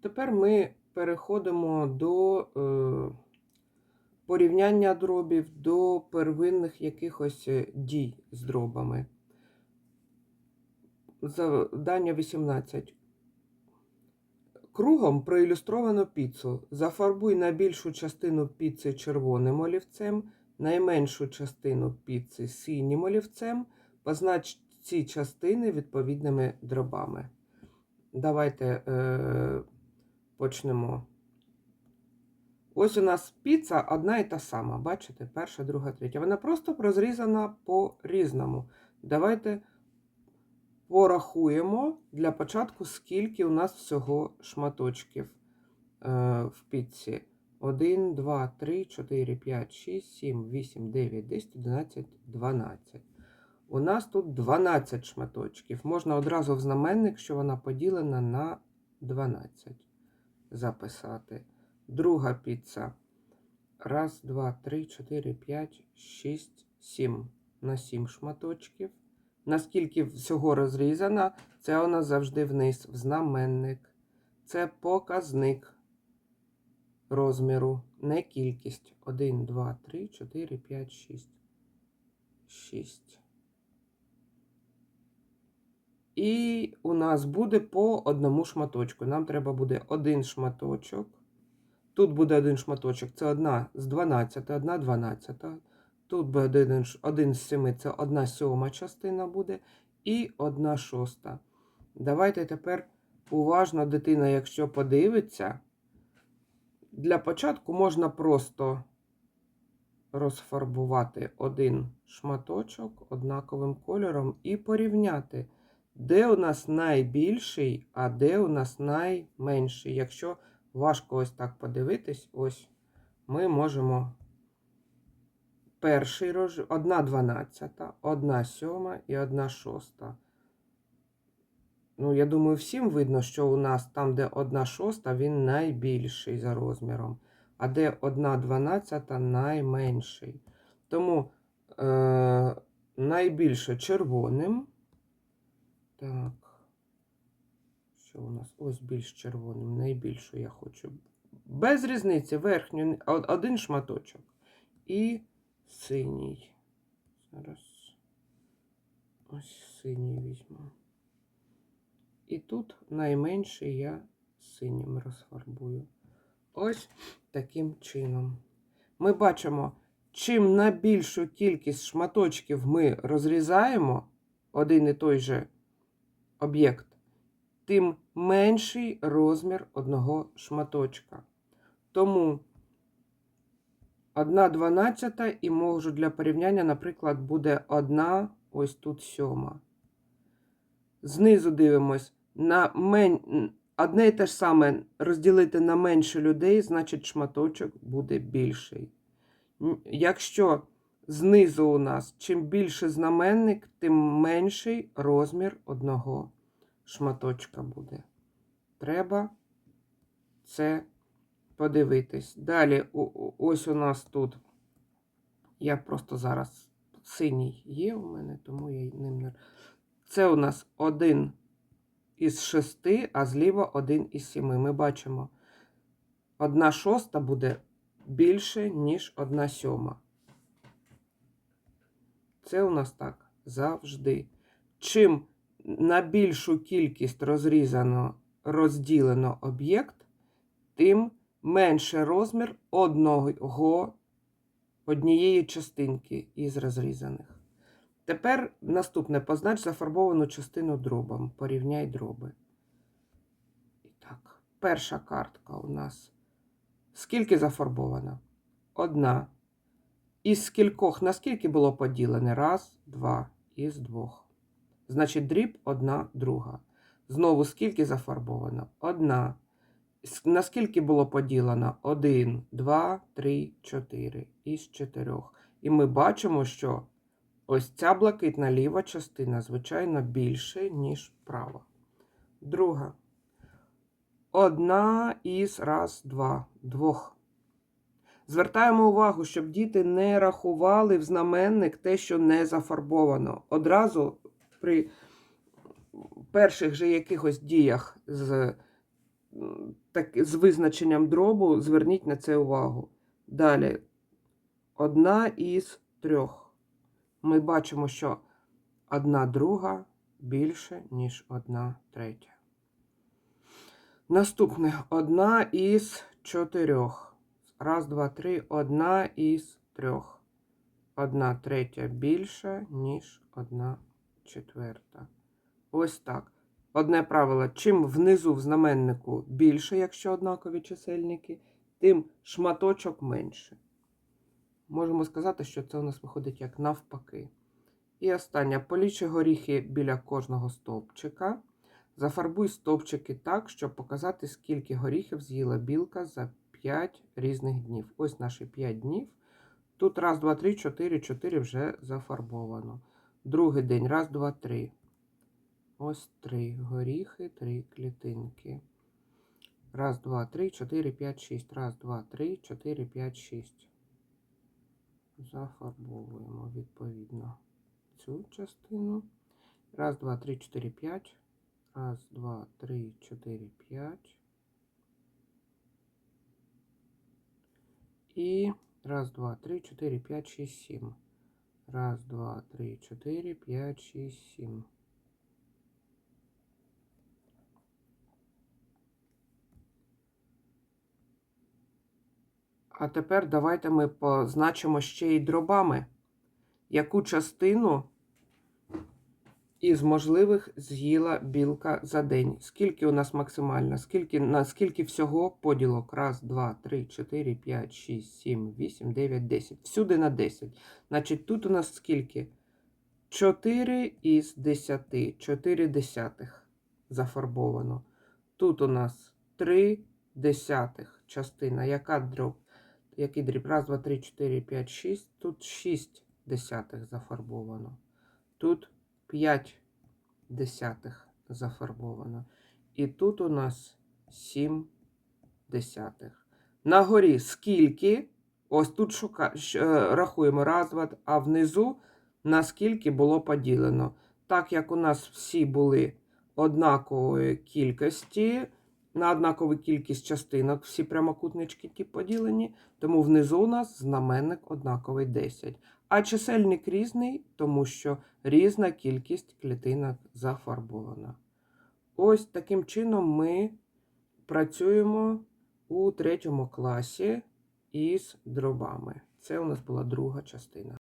Тепер ми переходимо до е, порівняння дробів, до первинних якихось е, дій з дробами. Завдання 18. Кругом проілюстровано піцу. Зафарбуй найбільшу частину піци червоним олівцем, найменшу частину піци синім олівцем. Познач ці частини відповідними дробами. Давайте е, почнемо. Ось у нас піца одна і та сама. Бачите? Перша, друга, третя. Вона просто розрізана по-різному. Давайте порахуємо для початку, скільки у нас всього шматочків е, в піці. 1, 2, 3, 4, 5, 6, 7, 8, 9, 10, 11, 12. У нас тут 12 шматочків. Можна одразу в знаменник, що вона поділена на 12. Записати. Друга піца. Раз, два, три, чотири, п'ять, шість, сім. На 7 шматочків. Наскільки всього розрізана, це нас завжди вниз, в знаменник. Це показник розміру, не кількість. 1, 2, 3, 4, 5, 6. 6. І у нас буде по одному шматочку. Нам треба буде один шматочок. Тут буде один шматочок, це одна з 12, одна 12. Тут буде один, один з 7, це одна сьома частина буде. І одна шоста. Давайте тепер уважно дитина, якщо подивиться, для початку можна просто розфарбувати один шматочок однаковим кольором і порівняти, де у нас найбільший, а де у нас найменший. Якщо важко ось так подивитись, ось ми можемо перший рож... одна дванадцята, одна сьома і одна шоста. Ну, я думаю, всім видно, що у нас там, де одна шоста, він найбільший за розміром, а де одна дванадцята найменший. Тому е- найбільше червоним. Так. Що у нас? Ось більш червоним, найбільшу я хочу. Без різниці, верхню, один шматочок. І синій. Зараз ось синій візьму. І тут найменший я синім розфарбую. Ось таким чином. Ми бачимо, чим на більшу кількість шматочків ми розрізаємо один і той же об'єкт, тим менший розмір одного шматочка. Тому 1 дванадцята і можу для порівняння, наприклад, буде одна ось тут сьома. Знизу дивимось на мен... одне і те ж саме розділити на менше людей, значить шматочок буде більший. Якщо знизу у нас чим більше знаменник, тим менший розмір одного шматочка буде. Треба це подивитись. Далі, ось у нас тут. Я просто зараз синій є у мене, тому я ним не. Це у нас один із шести, а зліва один із сіми. Ми бачимо, одна шоста буде більше, ніж одна сьома. Це у нас так завжди. Чим на більшу кількість розрізано, розділено об'єкт, тим менше розмір одного, однієї частинки із розрізаних. Тепер наступне познач зафарбовану частину дробом. Порівняй дроби. І так, перша картка у нас. Скільки зафарбовано? Одна. Із скількох на скільки було поділене? Раз, два, із двох. Значить, дріб одна, друга. Знову скільки зафарбовано? Одна. С- На скільки було поділено? Один, два, три, чотири. Із чотирьох. І ми бачимо, що ось ця блакитна ліва частина, звичайно, більше, ніж права. Друга. Одна із раз, два, двох. Звертаємо увагу, щоб діти не рахували в знаменник те, що не зафарбовано. Одразу при перших же якихось діях з так, з визначенням дробу, зверніть на це увагу. Далі, одна із трьох. Ми бачимо, що одна друга більше, ніж одна третя. Наступне одна із чотирьох. Раз, два, три. Одна із трьох. Одна третя більша, ніж одна четверта. Ось так. Одне правило: чим внизу в знаменнику більше, якщо однакові чисельники, тим шматочок менше. Можемо сказати, що це у нас виходить як навпаки. І останнє. Полічи горіхи біля кожного стовпчика. Зафарбуй стовпчики так, щоб показати, скільки горіхів з'їла білка за 5 різних днів. Ось наші 5 днів. Тут раз, два, три, чотири, чотири вже зафарбовано. Другий день. Раз, два, три. Ось три горіхи, три клітинки. Раз, два, три, чотири, п'ять, шість. Раз, два, три, чотири, п'ять, шість. Зафарбовуємо відповідно цю частину. Раз, два, три, чотири, п'ять. Раз, два, три, чотири, п'ять. І раз, два, три, чотири, п'ять, шість, сім. Раз, два, три, чотири, п'ять, шість, сім. А тепер давайте ми позначимо ще й дробами, яку частину із можливих з'їла білка за день. Скільки у нас максимально? Скільки, на скільки всього поділок? Раз, два, три, чотири, п'ять, шість, сім, вісім, дев'ять, десять. Всюди на 10. Значить, тут у нас скільки? 4 із 10. 4 десятих зафарбовано. Тут у нас 3 десятих частина. Яка дроб? Який дріб? Раз, два, три, чотири, п'ять, шість. Тут 6 десятих зафарбовано. Тут 5 десятих зафарбовано. І тут у нас 7 десятих. На горі скільки? Ось тут шука... е, рахуємо раз, а внизу наскільки було поділено. Так як у нас всі були однакової кількості, на однакову кількість частинок, всі прямокутнички ті поділені, тому внизу у нас знаменник однаковий 10. А чисельник різний, тому що різна кількість клітинок зафарбована. Ось таким чином ми працюємо у третьому класі із дробами. Це у нас була друга частина.